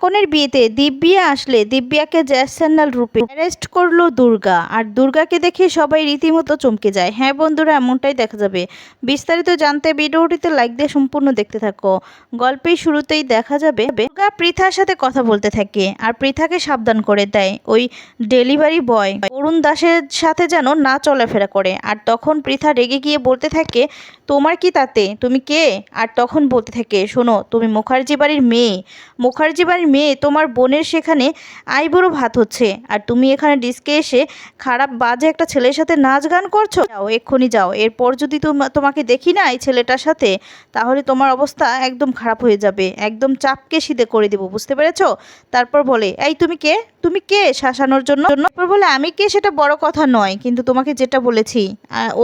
কনের বিয়েতে দিব্যিয়া আসলে দিব্যাকে জ্যাসান্নাল রূপে অ্যারেস্ট করল দুর্গা। আর দুর্গাকে দেখে সবাই রীতিমতো চমকে যায়। হ্যাঁ বন্ধুরা, এমনটাই দেখা যাবে। বিস্তারিত জানতে ভিডিওটিতে লাইক দিয়ে সম্পূর্ণ দেখতে থাকো। গল্পের শুরুতেই দেখা যাবে, দুর্গা পৃথার সাথে কথা বলতে থাকে আর পৃথাকে সাবধান করে দেয় ওই ডেলিভারি বয়। অরুণ দাসের সাথে যেন না চলাফেরা করে। আর তখন পৃথা রেগে গিয়ে বলতে থাকে, তোমার কি তাতে? তুমি কে? আর তখন বলতে থাকে, শোনো, তুমি মুখার্জি বাড়ির মেয়ে। মুখার্জি বাড়ির মেয়ে তোমার বোনের সেখানে আইবুড়ো ভাত হচ্ছে। আর তুমি এখানে ডিস্কে এসে খারাপ বাজে একটা ছেলের সাথে নাচ গান করছ? যাও, এক্ষুনি যাও। এরপর যদি তোম- তোমাকে দেখি না এই ছেলেটার সাথে, তাহলে তোমার অবস্থা একদম খারাপ হয়ে যাবে। একদম চাপকে সিদে করে দেবো, বুঝতে পেরেছ? তারপর বলে, এই তুমি কে? তুমি কে শাসানোর জন্য? বলে, আমি কে সেটা বড় কথা নয়, কিন্তু তোমাকে যেটা বলেছি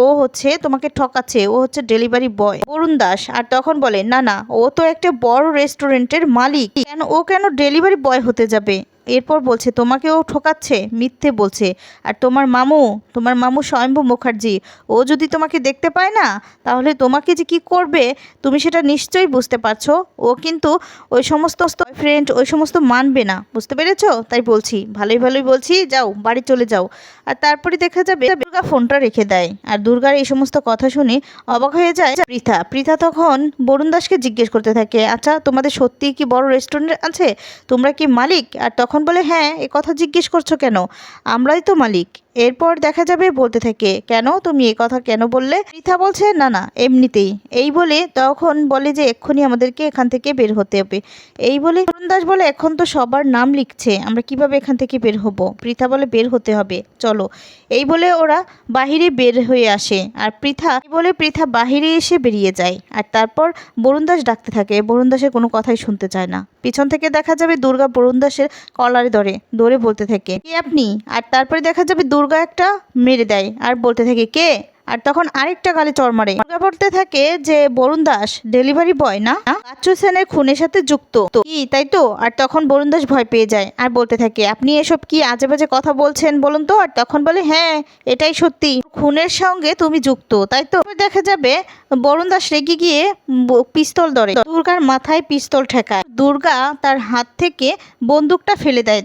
ও হচ্ছে তোমাকে ঠকাচ্ছে, ও হচ্ছে ডেলিভারি বয়, অরুণ দাস। আর তখন বলে, না না, ও তো একটা বড় রেস্টুরেন্টের মালিক, কেন ও কেন ডেলিভারি বয় হতে যাবে? এরপর বলছে, তোমাকেও ঠকাচ্ছে? মিথ্যে বলছে, আর তোমার মামু তোমার মামু স্বয়ম্ভু মুখার্জি, ও যদি তোমাকে দেখতে পায় না, তাহলে তোমাকে যে কি করবে? তুমি সেটা নিশ্চয়ই বুঝতে পারছ। ও কিন্তু ওই সমস্ত ফ্রেন্ড ওই সমস্ত মানবে না। বুঝতে পেরেছ? তাই বলছি। ভালোই ভালোই বলছি। যাও, বাড়ি চলে যাও। আর তারপরে দেখা যাবে দুর্গা ফোনটা রেখে দেয়। আর দুর্গার এই সমস্ত কথা শুনে অবাক হয়ে যায় পৃথা পৃথা তখন বরুণ দাসকে জিজ্ঞেস করতে থাকে আচ্ছা তোমাদের সত্যি কি বড় রেস্টুরেন্ট আছে? তোমরা কি মালিক? আর তখন বলে হ্যাঁ এ কথা জিজ্ঞেস করছ কেন? আমরাই তো মালিক। এরপর দেখা যাবে বলতে থাকে, কেন? তুমি এ কথা কেন বললে? পৃথা বলছে, না না, এমনিতেই। এই বলে তখন বলে যে, এক্ষুনি আমাদেরকে এখান থেকে বের হতে হবে। এই বলে অরুণ দাস বলে, এখন তো সবার নাম লিখছে, আমরা কীভাবে এখান থেকে বের হব? পৃথা বলে, বের হতে হবে, চলো। এই বলে ওরা বাহিরে বের হয়ে আসে, আর পৃথা বলে পৃথা বাহিরে এসে বেরিয়ে যায়, আর তারপর বরুণ দাস ডাকতে থাকে, বরুণ দাসের কোনো কথাই শুনতে চায় না। পিছন থেকে দেখা যাবে দুর্গা বরুণ দাসের কলারে ধরে ধরে বলতে থাকে, কে আপনি? আর তারপরে দেখা যাবে দুর্গা একটা মেরে দেয় আর বলতে থাকে কে? আর তখন আরেকটা গালে চর মারে। বলতে থাকে যে বরুণ দাস ডেলিভারি বয় না? বাচ্চু সেনের খুনের সাথে যুক্ত। কি, তাই তো? আর তখন বরুণ দাস ভয় পেয়ে যায় আর বলতে থাকে, আপনি এসব কি আজে বাজে কথা বলছেন বলুন তো? আর তখন বলে হ্যাঁ এটাই সত্যি। খুনের সঙ্গে তুমি যুক্ত, তাই তো? দেখা যাবে বরুণ দাস রেগে গিয়ে পিস্তল ধরে। দুর্গার মাথায় পিস্তল ঠেকায়। দুর্গা তার হাত থেকে বন্দুকটা ফেলে দেয়।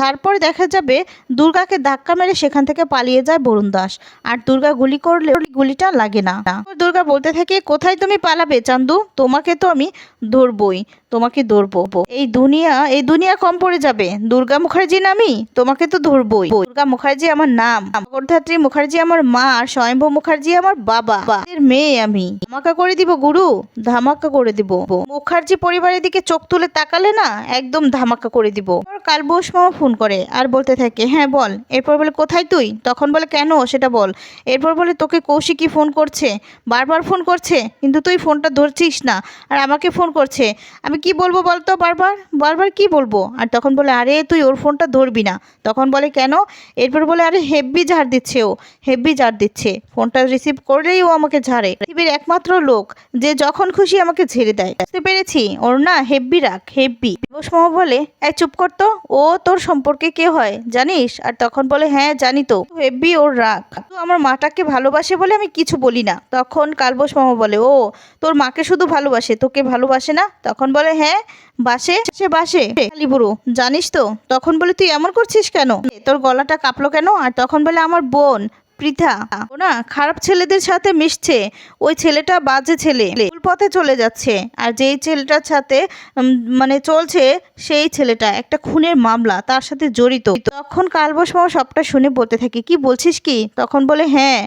তারপরে দেখা যাবে দুর্গাকে ধাক্কা মেরে সেখান থেকে পালিয়ে যায় বরুণ দাস। আর দুর্গা গুলি করলে গুলিটা লাগে না। দুর্গা বলতে থাকে, কোথায় তুমি পালাবে চান্দু? তোমাকে তো আমি ধরবই। তোমাকে ধরবো। এই দুনিয়া এই দুনিয়া কম পড়ে যাবে। দুর্গা মুখার্জি নামি তোমাকে তো ধরবই। দুর্গা মুখার্জি আমার নাম। অর্ধাত্রী মুখার্জি আমার মা। আর মুখার্জি আমার বাবা। মেয়ে আমি। ধামাকা করে দিব গুরু? ধামাকা করে দিব। মুখার্জি পরিবারের দিকে চোখ তুলে তাকালে না একদম ধামাকা করে দিব। কালবোস মামা ফোন করে আর বলতে থাকে হ্যাঁ বল। এরপর বলে, কোথায় তুই? তখন বলে, কেন? সেটা বল। এরপর বলে, তোকে কৌশিকই ফোন করছে। বারবার ফোন করছে, কিন্তু তুই ফোনটা ধরছিস না। আর আমাকে ফোন করছে। আমি কি বলব বলতো? বারবার বারবার কি বলব? আর তখন বলে, আরে, তুই ওর ফোনটা ধরবি না। তখন বলে, কেন? এরপর বলে, আরে হেব্বি ঝাড় দিচ্ছে ও হেব্বি ঝাড় দিচ্ছে। ফোনটা রিসিভ করলেই ও আমাকে ঝাড়ে। পৃথিবীর একমাত্র লোক যে যখন খুশি আমাকে ঝেড়ে দেয়। বুঝতে পেরেছি? ওর না হেব্বি রাখ হেব্বি দিবস মামা বলে, এই চুপ করতো ও তোর সম্পর্কে কে হয়, জানিস? আর তখন বলে হ্যাঁ জানি তো হেব্বি ওর রাগ। তো আমার মাটাকে ভালোবাসে বলে আমি কিছু বলি না। তখন কালবোস মামা বলে, ও, তোর মাকে শুধু ভালোবাসে, তোকে ভালোবাসে না? তখন বলে হ্যাঁ বাসে, সে বাসে। কালীপুরু জানিস তো, তখন বলে, তুই এমন করছিস কেন? তোর গলাটা কাঁপলো কেন? আর তখন বলে, আমার বোন। পৃথা ও না, খারাপ ছেলেদের সাথে মিশছে। ওই ছেলেটা বাজে ছেলে। ভুল পথে চলে যাচ্ছে। আর যেই ছেলেটার সাথে মানে চলছে, সেই ছেলেটা একটা খুনের মামলা, তার সাথে জড়িত। তখন কালবশ মামা সবটা শুনে বলতে থাকে, কি বলছিস কি? তখন বলে হ্যাঁ।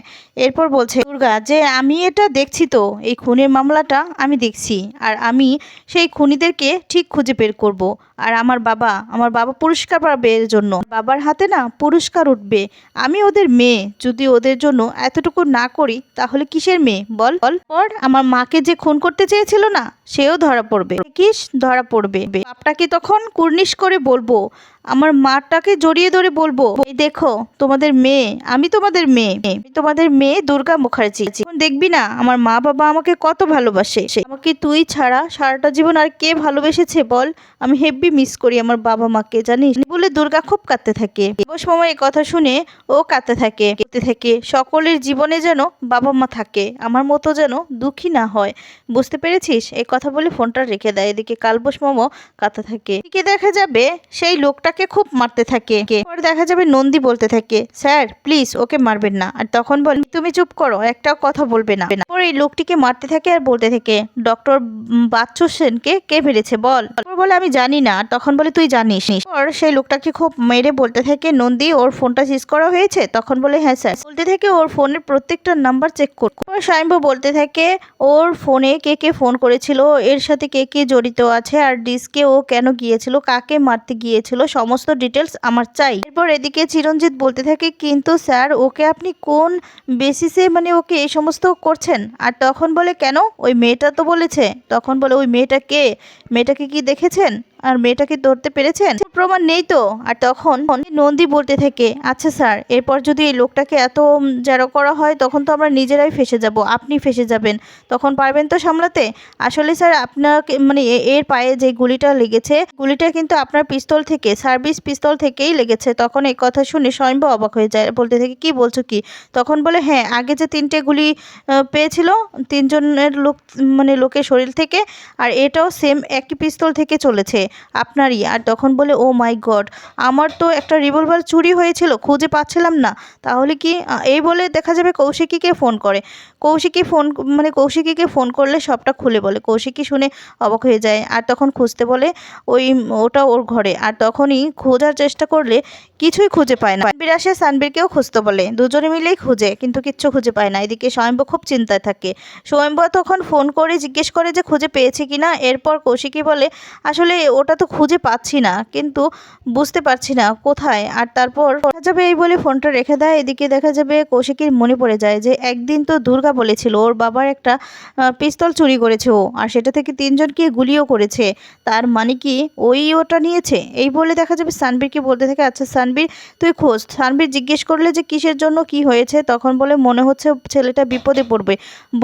এরপর বলছে, দুর্গা, যে আমি এটা দেখছি তো, এই খুনের মামলাটা আমি দেখছি। আর আমি সেই খুনিদেরকে ঠিক খুঁজে বের করব। আর আমার বাবা আমার বাবা পুরস্কার পাবে এর জন্য। বাবার হাতে না পুরস্কার উঠবে। আমি ওদের মেয়ে, যদি ওদের জন্য এতটুকু না করি, তাহলে কিসের মেয়ে? বল। বল। পর আমার মাকে যে খুন করতে চেয়েছিল না, সেও ধরা পড়বে। কিস ধরা পড়বে। আপনাকে তখন কুর্নিশ করে বলব, আমার মাটাকে জড়িয়ে ধরে বলব, এই দেখো, তোমাদের মেয়ে, আমি তোমাদের মেয়ে তোমাদের মেয়ে দুর্গা মুখার্জি। দেখবি না, আমার মা বাবা আমাকে কত ভালোবাসে। আমাকে তুই ছাড়া সারাটা জীবন আর কে ভালোবেসেছে বল? আমি হেব্বি মিস করি আমার বাবা মাকে, জানিস? বলে দুর্গা খুব কাঁদতে থাকে। এই কথা শুনে ও কাঁদতে থাকে। কেঁদতে থাকে, সকলের জীবনে যেন বাবা মা থাকে, আমার মতো যেন দুঃখী না হয়। বুঝতে পেরেছিস? এই কথা বলে ফোনটা রেখে দেয়। এদিকে কালবোস মামা কাঁদতে থাকে। এদিকে দেখা যাবে সেই লোকটাকে খুব মারতে থাকে। পর দেখা যাবে নন্দী বলতে থাকে, স্যার, প্লিজ ওকে মারবেন না। আর তখন বল, তুমি চুপ করো একটা কথা বলবে না। পর এই লোকটিকে মারতে থাকে আর বলতে থাকে, ডক্টর বাচ্চু সেনকে কে মেরেছে বল? বলে, আমি জানি না। তখন বলে, তুই জানিস। সেই লোকটাকে খুব মেরে বলতে থাকে, নন্দী, ওর ফোনটা সিজ করা হয়েছে? তখন বলে হ্যাঁ স্যার। বলতে থাকে, ওর ফোনের প্রত্যেকটা নাম্বার চেক কর। পর স্বয়ম্ভু বলতে থাকে, ওর ফোনে কে কে ফোন করেছিল? এর সাথে কে কে জড়িত আছে? আর ডিস্কে ও কেন গিয়েছিল? কাকে মারতে গিয়েছিল? সমস্ত ডিটেলস আমার চাই। এরপর এদিকে চিরঞ্জিত বলতে থাকে, কিন্তু স্যার, ওকে আপনি কোন বেসিসে মানে ওকে এই সমস্ত করছেন? আর তখন বলে, কেন? ওই মেয়েটা তো বলেছে। তখন বলে, ওই মেয়েটা কে? মেয়েটাকে কি দেখেছেন? আর মেয়েটাকে ধরতে পেরেছেন? প্রমাণ নেই তো। আর তখন নন্দী বলতে থেকে আচ্ছা স্যার, এরপর যদি এই লোকটাকে এত জেরো করা হয়, তখন তো আমরা নিজেরাই ফেসে যাব, আপনি ফেসে যাবেন। তখন পারবেন তো সামলাতে? আসলে স্যার, আপনাকে মানে এর পায়ে যে গুলিটা লেগেছে, গুলিটা কিন্তু আপনার পিস্তল থেকে, সার্ভিস পিস্তল থেকেই লেগেছে। তখন এই কথা শুনে স্বয়ম্ভ অবাক হয়ে যায়, বলতে থেকে, কি বলছো কি? তখন বলে হ্যাঁ আগে যে তিনটে গুলি পেয়েছিল, তিনজনের লোক মানে লোকের শরীর থেকে, আর এটাও সেম একই পিস্তল থেকে চলেছে। আপনারই। আর তখন বলে, ও মাই গড, আমার তো একটা রিভলভার চুরি হয়েছিল, খুঁজে পাচ্ছিলাম না। তাহলে কি এই বলে দেখা যাবে কৌশিকীকে ফোন করে। কৌশিকী ফোন মানে কৌশিকীকে ফোন করলে সবটা খুলে বলে। কৌশিকী শুনে অবাক হয়ে যায় আর তখন খুঁজতে বলে, ওই, ওটা ওর ঘরে। আর তখনই খোঁজার চেষ্টা করলে কিছুই খুঁজে পায় না। সানবীর আসে সানবীরকেও খুঁজতে বলে, দুজনে মিলেই খুঁজে, কিন্তু কিচ্ছু খুঁজে পায় না। এদিকে স্বয়ম্ভ খুব চিন্তায় থাকে। স্বয়ম্ভ তখন ফোন করে জিজ্ঞেস করে যে খুঁজে পেয়েছে কি না এরপর কৌশিকী বলে, আসলে ওটা তো খুঁজে পাচ্ছি না, কিন্তু বুঝতে পারছি না কোথায়। আর তারপর দেখা যাবে এই বলে ফোনটা রেখে দেয়। এদিকে দেখা যাবে কৌশিকীর মনে পড়ে যায় যে একদিন তো দুর্গা বলেছিল, ওর বাবার একটা পিস্তল চুরি করেছে ও, আর সেটা থেকে তিনজনকে গুলিও করেছে। তার মানে কি ওই ওটা নিয়েছে? এই বলে দেখা যাবে সানবীরকে বলতে থাকে আচ্ছা সানবীর, তুই খোঁজ। সানবীর জিজ্ঞেস করলে যে কিসের জন্য কি হয়েছে, তখন বলে মনে হচ্ছে ছেলেটা বিপদে পড়বে,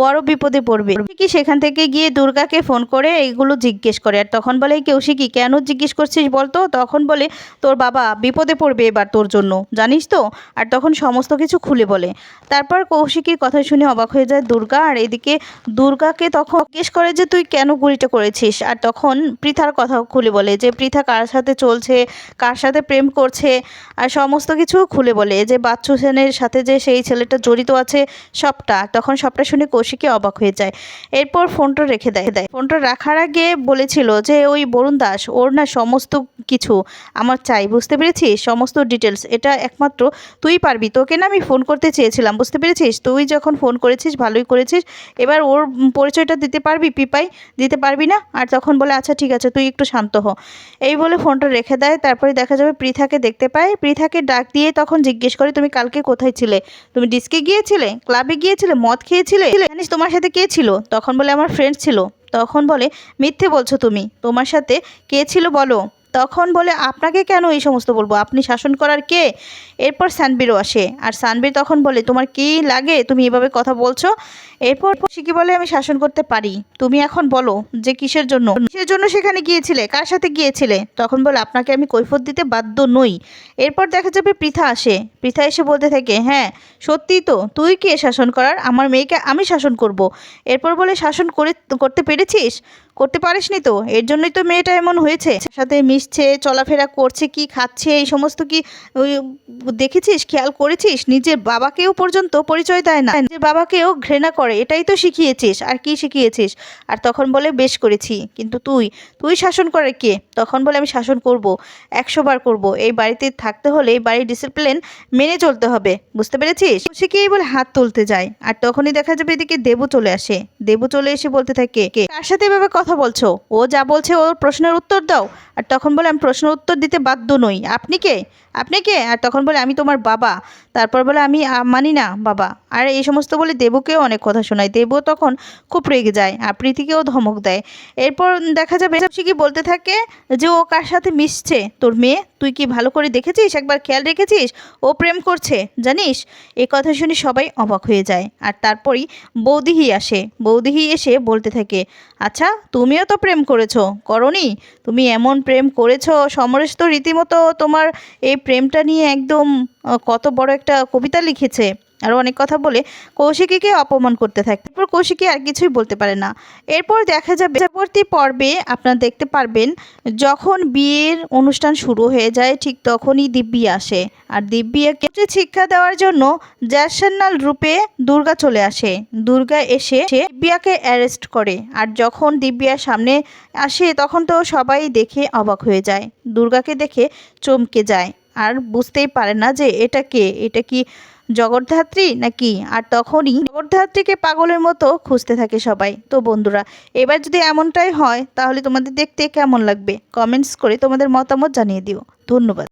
বড় বিপদে পড়বে। কি সেখান থেকে গিয়ে দুর্গাকে ফোন করে এইগুলো জিজ্ঞেস করে, আর তখন বলে কেউ কি কেন জিজ্ঞেস করছিস বলতো? তখন বলে, তোর বাবা বিপদে পড়বে এবার তোর জন্য। জানিস তো? আর তখন সমস্ত কিছু খুলে বলে। তারপর কৌশিকীর কথা শুনে অবাক হয়ে যায় দুর্গা। আর এদিকে দুর্গাকে তখন জিজ্ঞেস করে যে, তুই কেন গুলিটা করেছিস? আর তখন পৃথার কথা খুলে বলে যে, পৃথা কার সাথে চলছে? কার সাথে প্রেম করছে? আর সমস্ত কিছু খুলে বলে যে, বাচ্চু সেনের সাথে যে সেই ছেলেটা জড়িত আছে, সবটা। তখন সবটা শুনে কৌশিকী অবাক হয়ে যায়। এরপর ফোনটা রেখে দেয় দেয়। ফোনটা রাখার আগে বলেছিল যে, ওই বরুণ দাস ওর না সমস্ত কিছু আমার চাই, বুঝতে পেরেছিস? সমস্ত ডিটেলস এটা একমাত্র তুই পারবি। তোকে না আমি ফোন করতে চেয়েছিলাম, বুঝতে পেরেছিস? তুই যখন ফোন করেছিস, ভালোই করেছিস। এবার ওর পরিচয়টা দিতে পারবি, পিপাই? দিতে পারবি না? আর তখন বলে আচ্ছা ঠিক আছে, তুই একটু শান্ত হ। এই বলে ফোনটা রেখে দেয়। তারপরে দেখা যাবে পৃথাকে দেখতে পায়। পৃথাকে ডাক দিয়ে তখন জিজ্ঞেস করে, তুমি কালকে কোথায় ছিলে? তুমি ডিস্কে গিয়েছিলে? ক্লাবে গিয়েছিলে? মদ খেয়েছিলে? জানিস, তোমার সাথে কে ছিল? তখন বলে, আমার ফ্রেন্ড ছিল। তখন বলে, মিথ্যে বলছো তুমি। তোমার সাথে কে ছিল বলো? তখন বলে, আপনাকে কেন এই সমস্ত বলব? আপনি শাসন করার কে? এরপর সানবীরও আসে। আর সানবীর তখন বলে, তোমার কি লাগে? তুমি এভাবে কথা বলছো? এরপর শিকি বলে আমি শাসন করতে পারি। তুমি এখন বলো যে কিসের জন্য? কিসের জন্য সেখানে গিয়েছিলে, কার সাথে গিয়েছিলে? তখন বলে, আপনাকে আমি কৈফত দিতে বাধ্য নই। এরপর দেখা যাবে পৃথা আসে। পৃথা এসে বলতে থাকে হ্যাঁ সত্যিই তো, তুই কে শাসন করার? আমার মেয়েকে আমি শাসন করব। এরপর বলে, শাসন করে, করতে পেরেছিস? করতে পারিসনি তো? এর জন্যই তো মেয়েটা এমন হয়েছে। সাথে মিশছে, চলাফেরা করছে, কি খাচ্ছে, এই সমস্ত কি দেখেছিস? খেয়াল করেছিস? নিজের বাবাকেও পর্যন্ত পরিচয় দেয় না। নিজের বাবাকেও ঘৃণা করে। এটাই তো শিখিয়েছিস, আর কি শিখিয়েছিস? আর তখন বলে, বেশ করেছি, কিন্তু তুই তুই শাসন করে কে? তখন বলে, আমি শাসন করব, একশো বার করব, এই বাড়িতে থাকতে হলে এই বাড়ির ডিসিপ্লিন মেনে চলতে হবে, বুঝতে পেরেছিস? সে কি বলে, হাত তুলতে যায় আর তখনই দেখা যাবে এদিকে দেবু চলে আসে, দেবু চলে এসে বলতে থাকে, কে? কার সাথে এভাবে কথা বলছো? ও যা বলছে, ওর প্রশ্নের উত্তর দাও। আর তখন বলে, আমি প্রশ্নের উত্তর দিতে বাধ্য নই। আপনি কে? আপনি কে? আর তখন বলে, আমি তোমার বাবা। তারপর বলে, আমি মানি না বাবা। আর এই সমস্ত বলে দেবুকেও অনেক কথা কথা শোনায়। দেবও তখন খুব রেগে যায় আর প্রীতিকেও ধমক দেয়। এরপর দেখা যাবে কি বলতে থাকে যে, ও কার সাথে মিশছে? তোর মেয়ে? তুই কি ভালো করে দেখেছিস? একবার খেয়াল রেখেছিস? ও প্রেম করছে, জানিস? এ কথা শুনে সবাই অবাক হয়ে যায় আর তারপরই বৌদিহি আসে। বৌদিহি এসে বলতে থাকে আচ্ছা তুমিও তো প্রেম করেছ, করনি? তুমি এমন প্রেম করেছ? সমরেশ তো রীতিমতো তোমার এই প্রেমটা নিয়ে একদম কত বড় একটা কবিতা লিখেছে। আরও অনেক কথা বলে কৌশিকীকে অপমান করতে থাকে। তারপর কৌশিকী আর কিছুই বলতে পারে না। এরপর দেখা যাবে পরবর্তী পর্বে আপনারা দেখতে পারবেন, যখন বিয়ের অনুষ্ঠান শুরু হয়ে যায়, ঠিক তখনই দিব্যি আসে। আর দিব্যিকে শিক্ষা দেওয়ার জন্য জ্যাসান্নাল রূপে দুর্গা চলে আসে। দুর্গা এসে দিব্যাকে অ্যারেস্ট করে। আর যখন দিব্যার সামনে আসে, তখন তো সবাই দেখে অবাক হয়ে যায়। দুর্গাকে দেখে চমকে যায়। আর বুঝতেই পারে না যে এটা কে? এটা কি জগদ্ধাত্রী নাকি? আর তখনই জগদ্ধাত্রীকে পাগলের মতো খুঁজতে থাকে সবাই। তো বন্ধুরা, এবার যদি এমনটাই হয়, তাহলে তোমাদের দেখতে কেমন লাগবে? কমেন্টস করে তোমাদের মতামত জানিয়ে দিও। ধন্যবাদ।